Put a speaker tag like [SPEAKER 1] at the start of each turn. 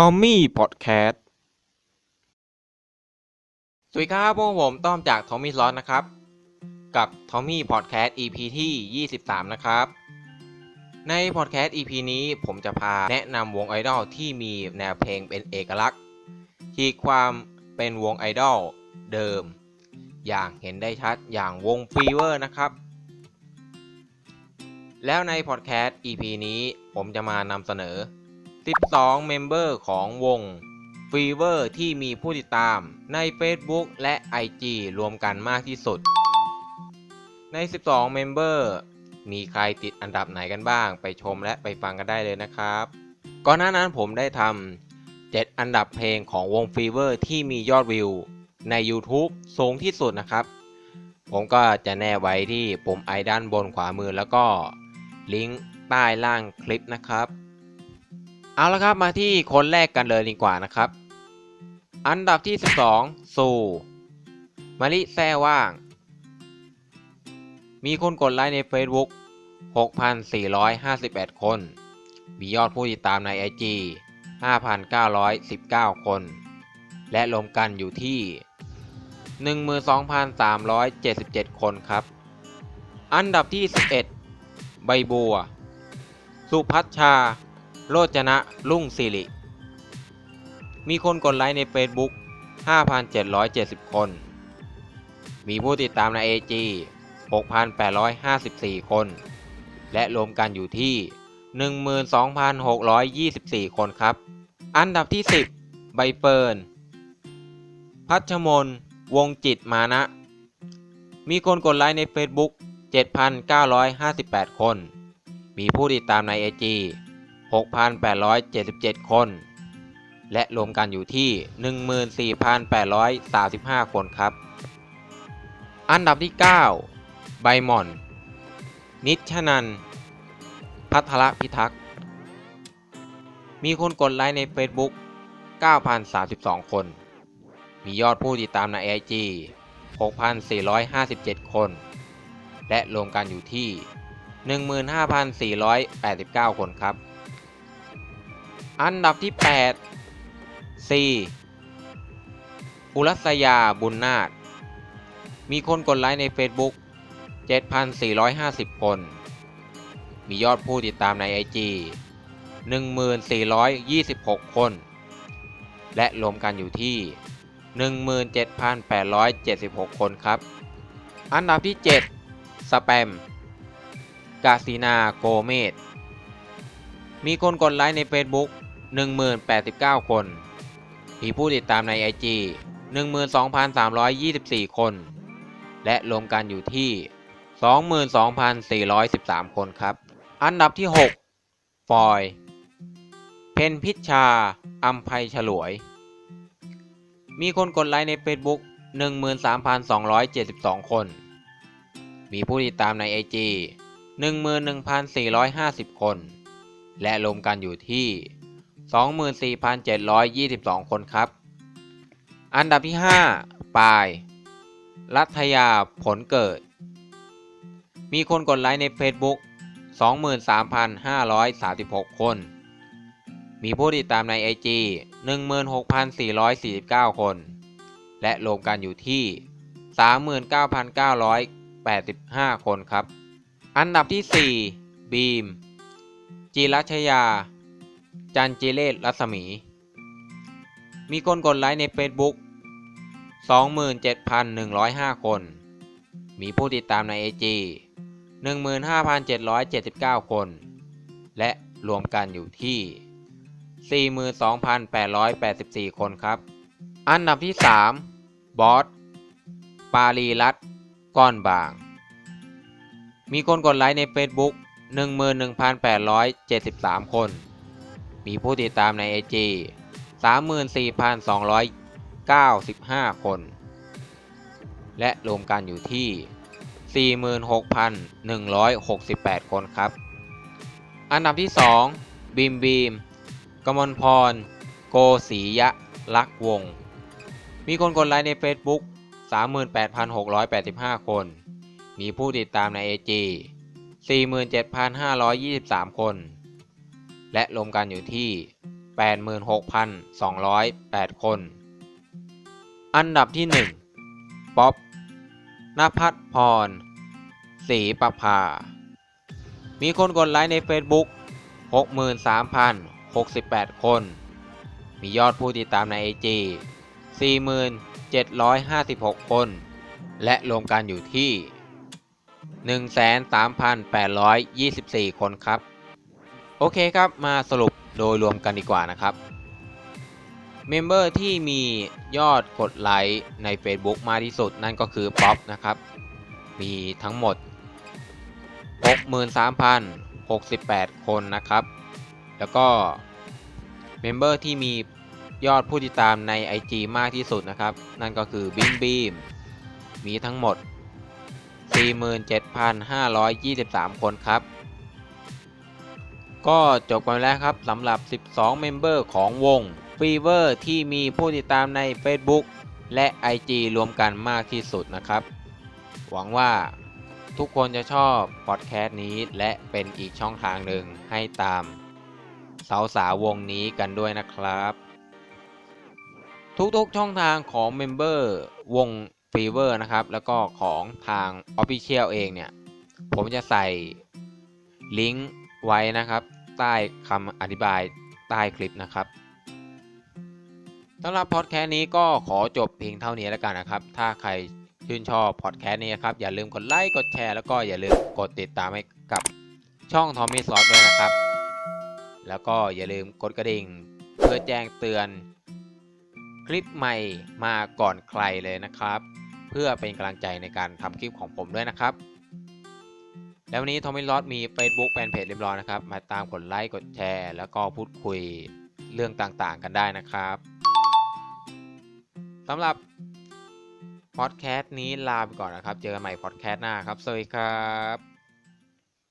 [SPEAKER 1] ทอมมี่พอดแคสต์ สวัสดีครับพวกผมต้อมจากทอมมี่ซอสนะครับ กับทอมมี่พอดแคสต์ EP ที่ 23 นะครับ ในพอดแคสต์ EP นี้ผมจะพาแนะนำวงไอดอลที่มีแนวเพลงเป็นเอกลักษณ์ ที่ความเป็นวงไอดอลเดิม อย่างเห็นได้ชัดอย่างวงฟีเวอร์นะครับ แล้วในพอดแคสต์ EP นี้ผมจะมานำเสนอ 12 เมมเบอร์ของวง Fever ที่มีผู้ติดตามใน Facebook และ IG รวมกันมากที่สุด ใน 12 เมมเบอร์มีใครติดอันดับไหนกันบ้าง ไปชมและไปฟังกันได้เลยนะครับ ก่อนหน้านั้นผมได้ทำ7อันดับเพลงของวง Fever ที่มียอดวิว ใน YouTube สูงที่สุดนะครับ ผมก็จะแนบไว้ที่ปุ่มไอด้านบนขวามือแล้วก็ลิงก์ใต้ล่างคลิปนะครับ เอาละครับมาที่คนแรกกันเลยดีกว่านะครับ อันดับที่ 12 สู่มาริแซ่ว่าง มีคนกดไลค์ใน Facebook 6,458คน มียอดผู้ติดตามใน IG 5,919 คน และรวมกันอยู่ที่ 12,377 คนครับ อันดับที่ 11 ใบบัว สุพัชชา โรจนะรุ่งสิริ มีคนกดไลค์ใน Facebook 5,770 คน มีผู้ติดตามใน AG 6,854 คน และรวมกันอยู่ที่ 12,624 คนครับ อันดับที่ 10 ใบเฟิร์น พัชมน วงจิตมานะ มีคนกดไลค์ใน Facebook 7,958 คน มีผู้ติดตามใน AG 6,877 คน และรวมกันอยู่ที่ 14,835 คนครับ อันดับที่9ใบหม่อน นิชนัน พัทรพิทักษ์ มีคนกดไลค์ใน Facebook 9,032 คน มียอดผู้ติดตามใน IG 6,457 คน และรวมกันอยู่ที่ 15,489 คนครับ อันดับที่8 C อุรัสยาบุญนาถมีคนกดไลค์ใน Facebook 7,450 คน มียอดผู้ติดตามใน IG 1426 คน และรวมกันอยู่ที่ 17,876 คนครับ อันดับที่ 7 สแปม กาซินาโกเมดมีคนกดไลค์ใน Facebook 1089 คน มีผู้ติดตามใน IG 12,324 คน และรวมกันอยู่ที่ 22,413 คนครับ อันดับที่ 6 ฟอย เพนพิชชา อัมภัยฉลวย มีคนกดไลค์ใน Facebook 13,272 คน มีผู้ติดตามใน IG 11,450 คน และรวมกันอยู่ที่ 24,722 คนครับ อันดับที่ 5 ปาย รัฐยาผลเกิด มีคนกดไลค์ใน Facebook 23,536 คน มีผู้ติดตามใน IG 16,449 คน และรวมกันอยู่ที่ 39,985 คนครับ อันดับที่ 4 บีม จีรัชยา จันจิเลศรัศมี มีคนกดไลค์ใน Facebook 27,105 คน มีผู้ติดตามใน AG 15,779 คน และรวมกันอยู่ที่ 42,884 คนครับ อันดับที่ 3 บอส ปาลีรัตก้อนบาง มีคนกดไลค์ใน Facebook 11,873 คน มีผู้ติดตามใน IG 34,295 คน และรวมกันอยู่ที่ 46,168 คนครับ อันดับที่ 2 บีมบีม กมลพร โกศียะลักวง มีคนกดไลค์ใน Facebook 38,685 คน มีผู้ติดตามใน AG 47,523 คน และรวมกันอยู่ที่ 86,208 คน อันดับที่ 1 ป๊อปนภัทรพรศรีประภา มีคนกดไลค์ใน Facebook 63,068 คน มียอดผู้ติดตามใน IG 47,56 คน และรวมกันอยู่ที่ 13,824 คนครับ โอเคครับมาสรุปโดยรวมกันดีกว่านะครับเมมเบอร์ที่มียอดกดไลค์ใน Facebook มากที่สุดนั่นก็คือป๊อปนะครับ มีทั้งหมด 63,068 คนนะครับ แล้วก็เมมเบอร์ที่มียอดผู้ติดตามใน IG มากที่สุดนะครับ นั่นก็คือบิมบีมมีทั้งหมด 47,523 คนครับ ก็จบกันแล้วครับสำหรับ 12 เมมเบอร์ของวง Fever ที่มีผู้ติดตามใน Facebook และ IG รวมกันมากที่สุดนะครับ หวังว่าทุกคนจะชอบพอดแคสต์นี้และเป็นอีกช่องทางหนึ่งให้ตาม สาวสาววงนี้กันด้วยนะครับ ทุกๆช่องทางของเมมเบอร์วง Fever นะครับ แล้วก็ของทาง Official เองเนี่ย ผมจะใส่ลิงก์ไว้นะครับ ใต้คำอธิบายใต้คลิปนะครับสำหรับพอดแคสต์นี้ก็ขอจบเพียงเท่านี้แล้วกันนะครับ ถ้าใครชื่นชอบพอดแคสต์นี้นะครับ อย่าลืมกดไลค์ กดแชร์ แล้วก็อย่าลืมกดติดตามให้กับช่องทอมมี่ซอสด้วยนะครับ แล้วก็อย่าลืมกดกระดิ่ง เพื่อแจ้งเตือน คลิปใหม่มาก่อนใครเลยนะครับ เพื่อเป็นกำลังใจในการทำคลิปของผมด้วยนะครับ แล้ววันนี้ทอมมี่ลอสมี Facebook แฟนเพจเรียบร้อยนะครับ มาตามกดไลค์กดแชร์ แล้วก็พูดคุยเรื่องต่างๆ กันได้นะครับสำหรับพอดแคสต์นี้ลาไปก่อนนะครับ เจอกันใหม่พอดแคสต์หน้าครับ สวัสดีครับ